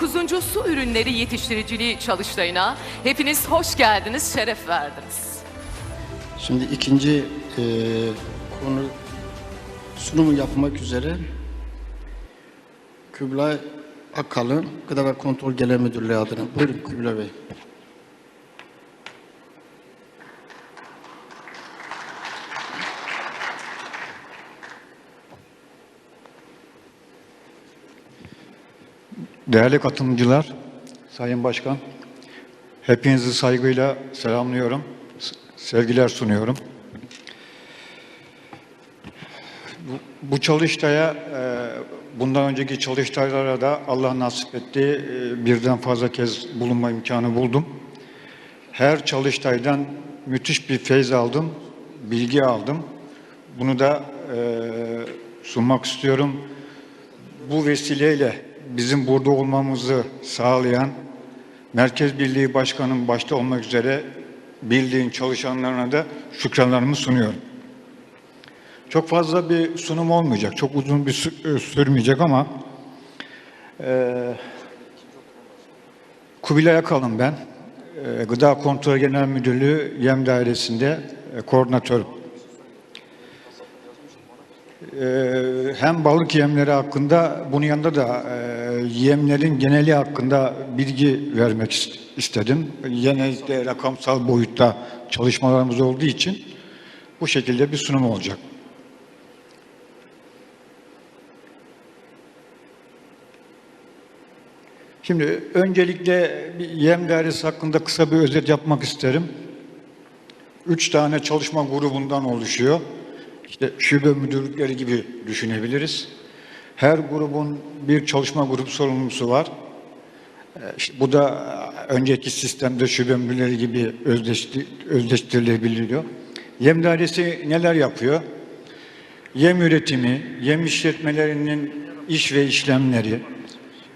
9. Su Ürünleri Yetiştiriciliği Çalıştayı'na hepiniz hoş geldiniz, şeref verdiniz. Şimdi ikinci eee, konu sunumu yapmak üzere Kübra Akalın Gıda ve Kontrol Genel Müdürlüğü adına. Buyurun Kübra Bey. Değerli katılımcılar, Sayın Başkan, hepinizi saygıyla selamlıyorum, sevgiler sunuyorum. Bu, bu çalıştaya, e, bundan önceki çalıştaylara da Allah nasip etti, e, birden fazla kez bulunma imkanı buldum. Her çalıştaydan müthiş bir feyz aldım, bilgi aldım. Bunu da e, sunmak istiyorum bu vesileyle bizim burada olmamızı sağlayan Merkez Birliği Başkanım başta olmak üzere birliğin çalışanlarına da şükranlarımı sunuyorum. Çok fazla bir sunum olmayacak, çok uzun bir e, sürmeyecek ama e, Kubilay Akalın ben. E, Gıda Kontrol Genel Müdürlüğü Yem Dairesi'nde e, koordinatörüm. Ee, hem balık yemleri hakkında bunun yanında da e, yemlerin geneli hakkında bilgi vermek ist- istedim. Genellikle rakamsal boyutta çalışmalarımız olduğu için bu şekilde bir sunum olacak. Şimdi öncelikle yem dairesi hakkında kısa bir özet yapmak isterim. Üç tane çalışma grubundan oluşuyor. İşte şube müdürlükleri gibi düşünebiliriz. Her grubun bir çalışma grup sorumlusu var. Ee, işte bu da önceki sistemde şube müdürleri gibi özdeşti, özdeştirilebiliyor. Yem dairesi neler yapıyor? Yem üretimi, yem işletmelerinin iş ve işlemleri,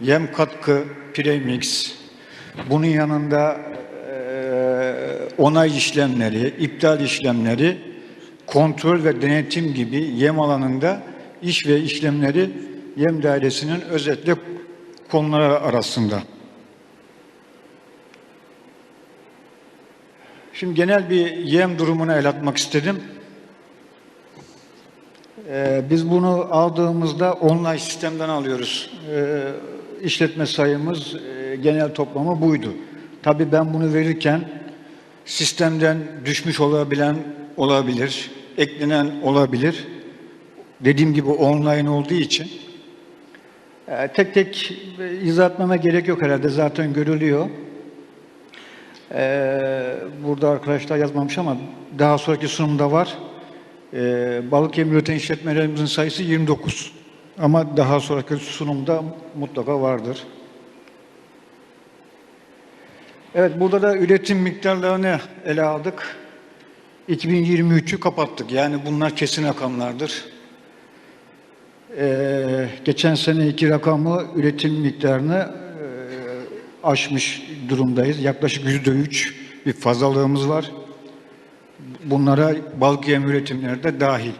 yem katkı, premix, bunun yanında eee, onay işlemleri, iptal işlemleri, kontrol ve denetim gibi yem alanında iş ve işlemleri yem dairesinin özetle konuları arasında. Şimdi genel bir yem durumuna el atmak istedim. Ee, biz bunu aldığımızda online sistemden alıyoruz. Ee, işletme sayımız, e, genel toplamı buydu. Tabii ben bunu verirken sistemden düşmüş olabilen olabilir, eklenen olabilir. Dediğim gibi online olduğu için e, tek tek izah gerek yok herhalde zaten görülüyor. Ee, burada arkadaşlar yazmamış ama daha sonraki sunumda var. Ee, balık yem üreten işletmelerimizin sayısı 29. Ama daha sonraki sunumda mutlaka vardır. Evet, burada da üretim miktarlarını ele aldık. 2023'ü kapattık. Yani bunlar kesin rakamlardır. Ee, geçen seneki rakamı üretim miktarını e, aşmış durumdayız. Yaklaşık yüzde üç bir fazlalığımız var. Bunlara balık yem üretimleri de dahil.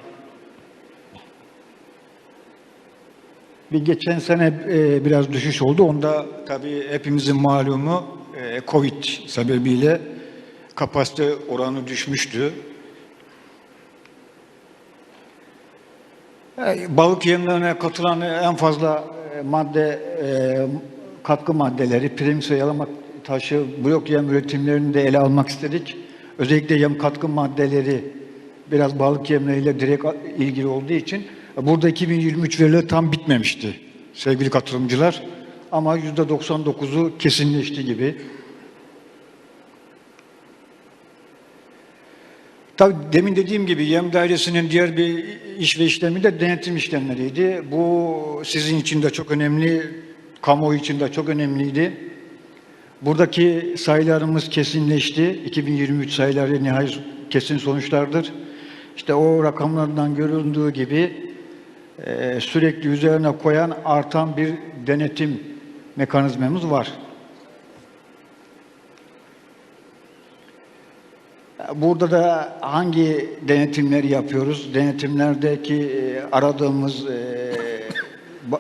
Bir geçen sene e, biraz düşüş oldu. Onda tabii hepimizin malumu e, Covid sebebiyle kapasite oranı düşmüştü. E, Balık yemlerine katılan en fazla e, madde e, katkı maddeleri, premix ve yalama taşı, blok yem üretimlerini de ele almak istedik. Özellikle yem katkı maddeleri biraz balık yemleriyle direkt ilgili olduğu için burada 2023 verileri tam bitmemişti sevgili katılımcılar. Ama %99'u kesinleşti gibi. Tabii demin dediğim gibi yem dairesinin diğer bir iş ve işlemi de denetim işlemleriydi. Bu sizin için de çok önemli, kamuoyu için de çok önemliydi. Buradaki sayılarımız kesinleşti. 2023 sayıları nihai kesin sonuçlardır. İşte o rakamlardan görüldüğü gibi e, sürekli üzerine koyan artan bir denetim mekanizmamız var. Burada da hangi denetimleri yapıyoruz? Denetimlerdeki e, aradığımız e,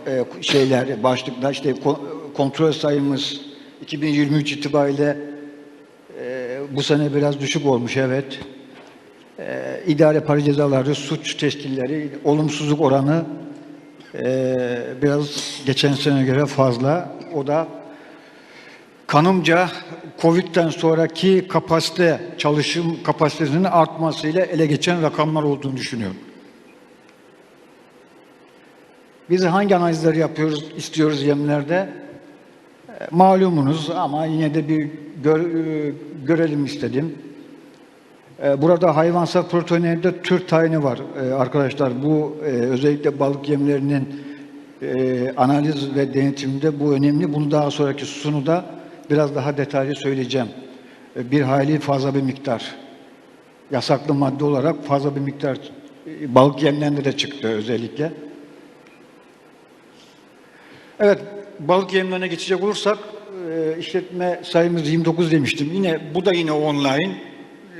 e, şeyler, başlıklar işte ko- kontrol sayımız 2023 itibariyle bu sene biraz düşük olmuş evet. İdare para cezaları, suç teşkilleri, olumsuzluk oranı biraz geçen sene göre fazla. O da kanımca Covid'den sonraki kapasite, çalışım kapasitesinin artmasıyla ele geçen rakamlar olduğunu düşünüyorum. Biz hangi analizleri yapıyoruz, istiyoruz yemlerde? E, Malumunuz ama yine de bir gör- e, görelim istedim. E, Burada hayvansal proteinlerde tür tayini var arkadaşlar. Bu özellikle balık yemlerinin analiz ve denetiminde bu önemli. Bunu daha sonraki sunuda biraz daha detaylı söyleyeceğim. E, Bir hayli fazla bir miktar. Yasaklı madde olarak fazla bir miktar e, balık yemlerinde de çıktı özellikle. Evet, balık yemlerine geçecek olursak e, işletme sayımız 29 demiştim. Yine bu da yine online.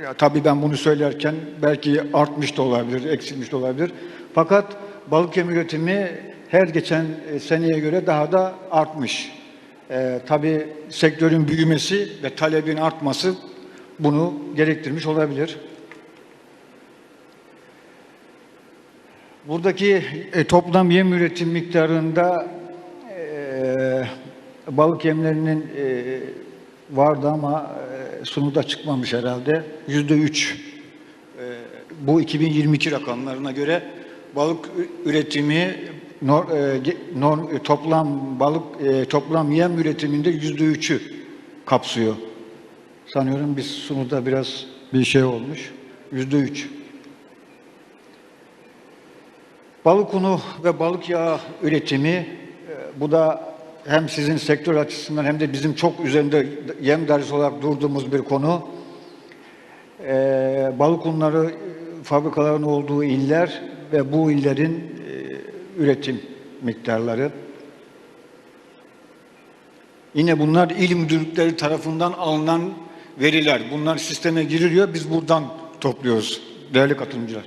Ya, tabii ben bunu söylerken belki artmış da olabilir, eksilmiş de olabilir. Fakat balık yem üretimi her geçen seneye göre daha da artmış. E, tabii sektörün büyümesi ve talebin artması bunu gerektirmiş olabilir. Buradaki e, toplam yem üretim miktarında e, balık yemlerinin e, vardı ama e, sunuda çıkmamış herhalde. Yüzde üç. E, bu 2022 rakamlarına göre balık üretimi nor, e, norm- e, toplam balık e, toplam yem üretiminde yüzde üçü kapsıyor. Sanıyorum biz sunuda biraz bir şey olmuş. Yüzde üç. Balık unu ve balık yağı üretimi e, bu da hem sizin sektör açısından hem de bizim çok üzerinde yem dersi olarak durduğumuz bir konu. E, balık unları fabrikaların olduğu iller ve bu illerin üretim miktarları. Yine bunlar il müdürlükleri tarafından alınan veriler. Bunlar sisteme giriliyor. Biz buradan topluyoruz değerli katılımcılar.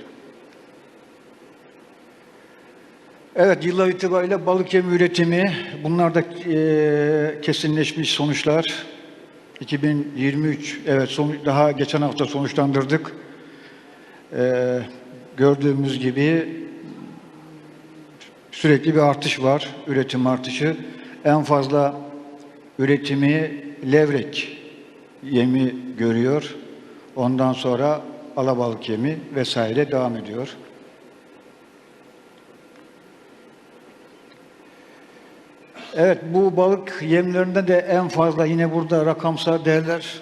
Evet, yıllar itibariyle balık yemi üretimi, bunlar da e, kesinleşmiş sonuçlar. 2023, evet son, daha geçen hafta sonuçlandırdık. E, gördüğümüz gibi sürekli bir artış var, üretim artışı. En fazla üretimi levrek yemi görüyor. Ondan sonra alabalık yemi vesaire devam ediyor. Evet bu balık yemlerinde de en fazla yine burada rakamsal değerler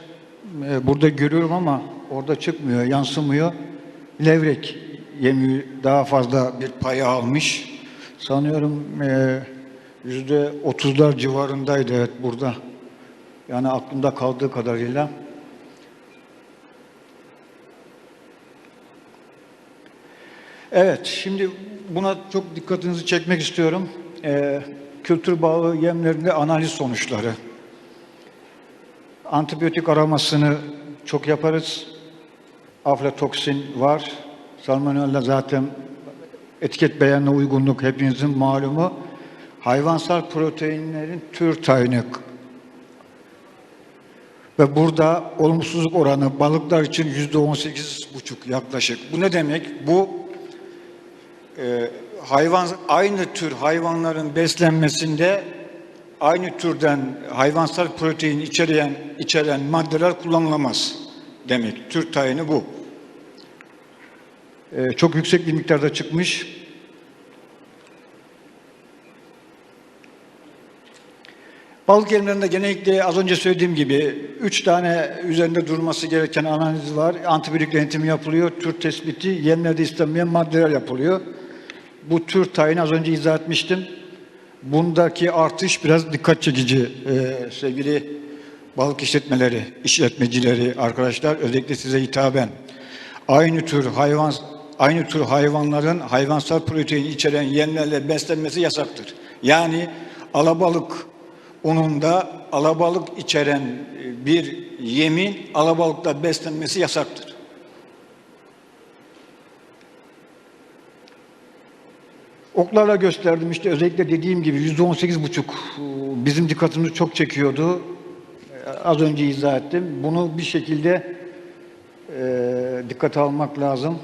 e, burada görüyorum ama orada çıkmıyor, yansımıyor. Levrek yemi daha fazla bir payı almış. Sanıyorum e, yüzde otuzlar civarındaydı evet burada. Yani aklımda kaldığı kadarıyla. Evet, şimdi buna çok dikkatinizi çekmek istiyorum. Ee, kültür bağı yemlerinde analiz sonuçları. Antibiyotik aramasını çok yaparız. Aflatoksin var. Salmonella zaten etiket beyanına uygunluk hepinizin malumu. Hayvansal proteinlerin tür tayini ve burada olumsuzluk oranı balıklar için yüzde on sekiz buçuk yaklaşık. Bu ne demek? Bu e, hayvan aynı tür hayvanların beslenmesinde aynı türden hayvansal protein içeren içeren maddeler kullanılamaz demek. Tür tayini bu. E, çok yüksek bir miktarda çıkmış. Balık yemlerinde genellikle az önce söylediğim gibi üç tane üzerinde durması gereken analiz var. Antibiyotik yönetimi yapılıyor, tür tespiti, yemlerde istenmeyen maddeler yapılıyor. Bu tür tayini az önce izah etmiştim. Bundaki artış biraz dikkat çekici ee, sevgili balık işletmeleri, işletmecileri, arkadaşlar özellikle size hitaben. Aynı tür hayvan aynı tür hayvanların hayvansal protein içeren yemlerle beslenmesi yasaktır. Yani alabalık ununda alabalık içeren e, bir yemin alabalıkla beslenmesi yasaktır. Oklarla gösterdim işte özellikle dediğim gibi yüzde on sekiz buçuk bizim dikkatimizi çok çekiyordu. Ee, Az önce izah ettim. Bunu bir şekilde e, dikkate almak lazım.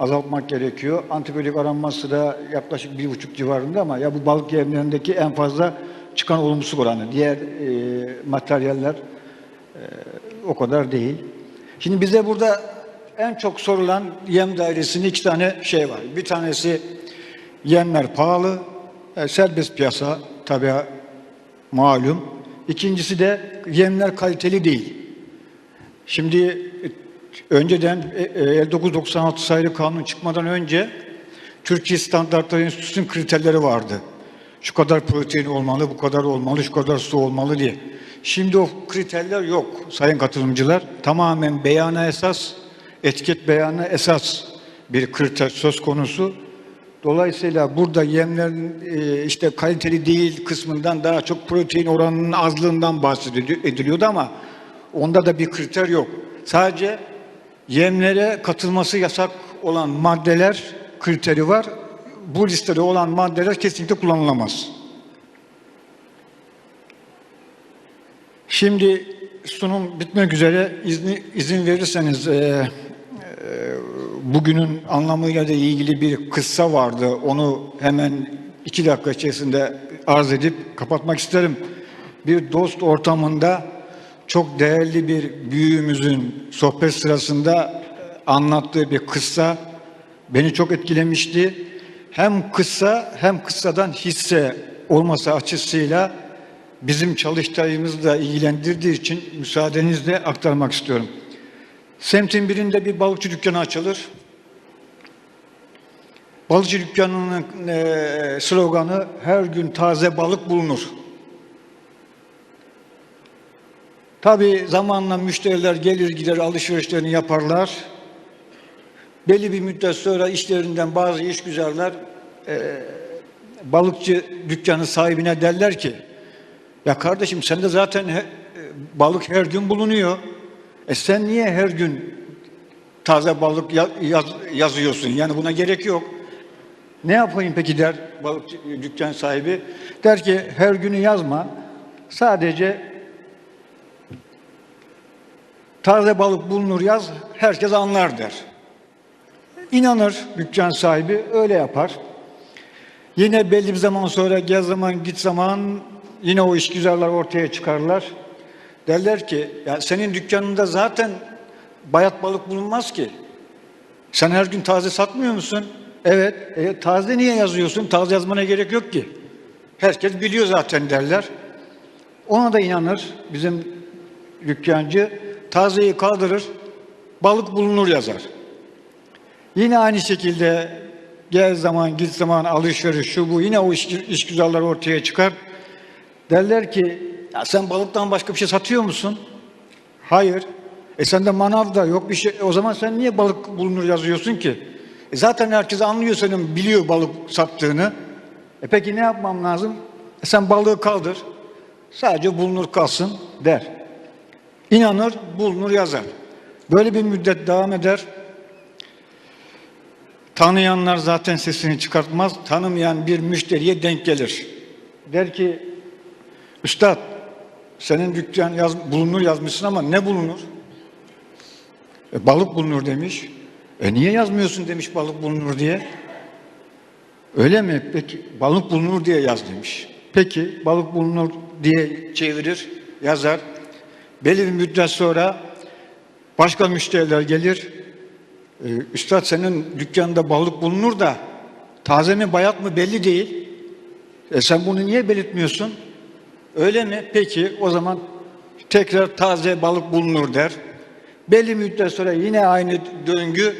Azaltmak gerekiyor. Antibiyotik aranması da yaklaşık bir buçuk civarında ama ya bu balık yemlerindeki en fazla çıkan olumsuz oranı. Diğer e, materyaller e, o kadar değil. Şimdi bize burada en çok sorulan yem dairesinde iki tane şey var. Bir tanesi yemler pahalı, e, serbest piyasa tabii malum. İkincisi de yemler kaliteli değil. Şimdi önceden e, e, 5996 sayılı kanun çıkmadan önce Türkiye Standartları Enstitüsü'nün kriterleri vardı. Şu kadar protein olmalı, bu kadar olmalı, şu kadar su olmalı diye. Şimdi o kriterler yok sayın katılımcılar. Tamamen beyana esas, etiket beyana esas bir kriter söz konusu. Dolayısıyla burada yemlerin e, işte kaliteli değil kısmından daha çok protein oranının azlığından bahsediliyordu ama onda da bir kriter yok. Sadece yemlere katılması yasak olan maddeler kriteri var. Bu listede olan maddeler kesinlikle kullanılamaz. Şimdi sunum bitmek üzere izni, izin verirseniz e, e, bugünün anlamıyla da ilgili bir kıssa vardı. Onu hemen iki dakika içerisinde arz edip kapatmak isterim. Bir dost ortamında çok değerli bir büyüğümüzün sohbet sırasında anlattığı bir kıssa beni çok etkilemişti. Hem kıssa hem kıssadan hisse olması açısıyla bizim çalıştayımızı da ilgilendirdiği için müsaadenizle aktarmak istiyorum. Semtin birinde bir balıkçı dükkanı açılır. Balıkçı dükkanının e, sloganı her gün taze balık bulunur. Tabii zamanla müşteriler gelir gider alışverişlerini yaparlar. Belli bir müddet sonra işlerinden bazı işgüzarlar e, balıkçı dükkanı sahibine derler ki ya kardeşim sende zaten he, e, balık her gün bulunuyor. E sen niye her gün taze balık ya- yaz- yazıyorsun? Yani buna gerek yok. Ne yapayım peki der balıkçı dükkan sahibi. Der ki her günü yazma. Sadece taze balık bulunur yaz, herkes anlar der. İnanır dükkan sahibi, öyle yapar. Yine belli bir zaman sonra gel zaman git zaman yine o işgüzarlar ortaya çıkarlar. Derler ki ya senin dükkanında zaten bayat balık bulunmaz ki. Sen her gün taze satmıyor musun? Evet. E, taze niye yazıyorsun? Taze yazmana gerek yok ki. Herkes biliyor zaten derler. Ona da inanır bizim dükkancı. Tazeyi kaldırır, balık bulunur yazar. Yine aynı şekilde gel zaman git zaman alışveriş şu bu yine o iş, işgüzarlar ortaya çıkar. Derler ki ya sen balıktan başka bir şey satıyor musun? Hayır. E sende manav da yok bir şey. O zaman sen niye balık bulunur yazıyorsun ki? E zaten herkes anlıyor senin biliyor balık sattığını. E peki ne yapmam lazım? E sen balığı kaldır. Sadece bulunur kalsın der. İnanır, bulunur yazar. Böyle bir müddet devam eder. Tanıyanlar zaten sesini çıkartmaz. Tanımayan bir müşteriye denk gelir. Der ki, Üstad senin dükkan yaz, bulunur yazmışsın ama ne bulunur? E, balık bulunur demiş. E niye yazmıyorsun demiş balık bulunur diye. Öyle mi? Peki balık bulunur diye yaz demiş. Peki balık bulunur diye çevirir, yazar. Belli bir müddet sonra başka müşteriler gelir. Ee, Üstad senin dükkanında balık bulunur da taze mi bayat mı belli değil. E sen bunu niye belirtmiyorsun? Öyle mi? Peki o zaman tekrar taze balık bulunur der. Belli müddet sonra yine aynı döngü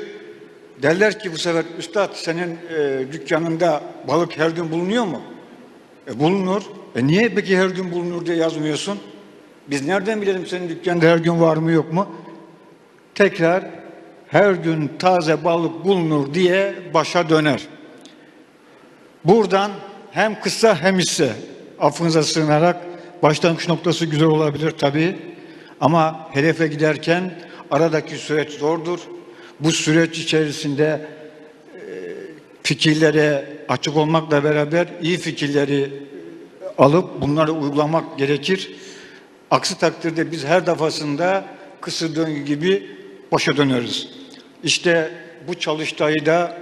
derler ki bu sefer Üstad senin e, dükkanında balık her gün bulunuyor mu? E, bulunur. E niye peki her gün bulunur diye yazmıyorsun? Biz nereden bilelim senin dükkanda her gün var mı yok mu? Tekrar her gün taze balık bulunur diye başa döner. Buradan hem kısa hem hisse affınıza sığınarak başlangıç noktası güzel olabilir tabii. Ama hedefe giderken aradaki süreç zordur. Bu süreç içerisinde fikirlere açık olmakla beraber iyi fikirleri alıp bunları uygulamak gerekir. Aksi takdirde biz her defasında kısır döngü gibi başa döneriz. İşte bu çalıştayı da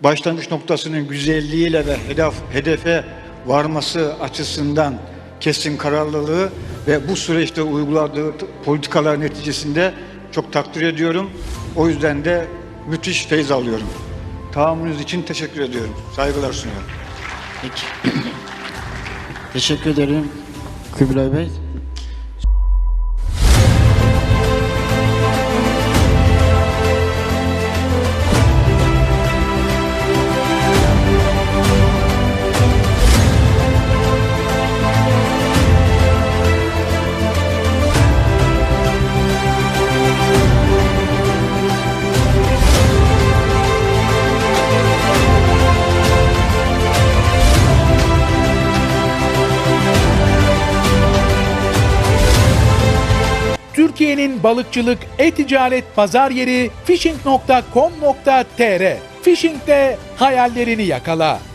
başlangıç noktasının güzelliğiyle ve hedef, hedefe varması açısından kesin kararlılığı ve bu süreçte uyguladığı politikalar neticesinde çok takdir ediyorum. O yüzden de müthiş feyz alıyorum. Tahammülünüz için teşekkür ediyorum. Saygılar sunuyorum. Peki. Teşekkür ederim Kubilay Bey. Balıkçılık, e-ticaret pazar yeri fishing.com.tr Fishing'de hayallerini yakala.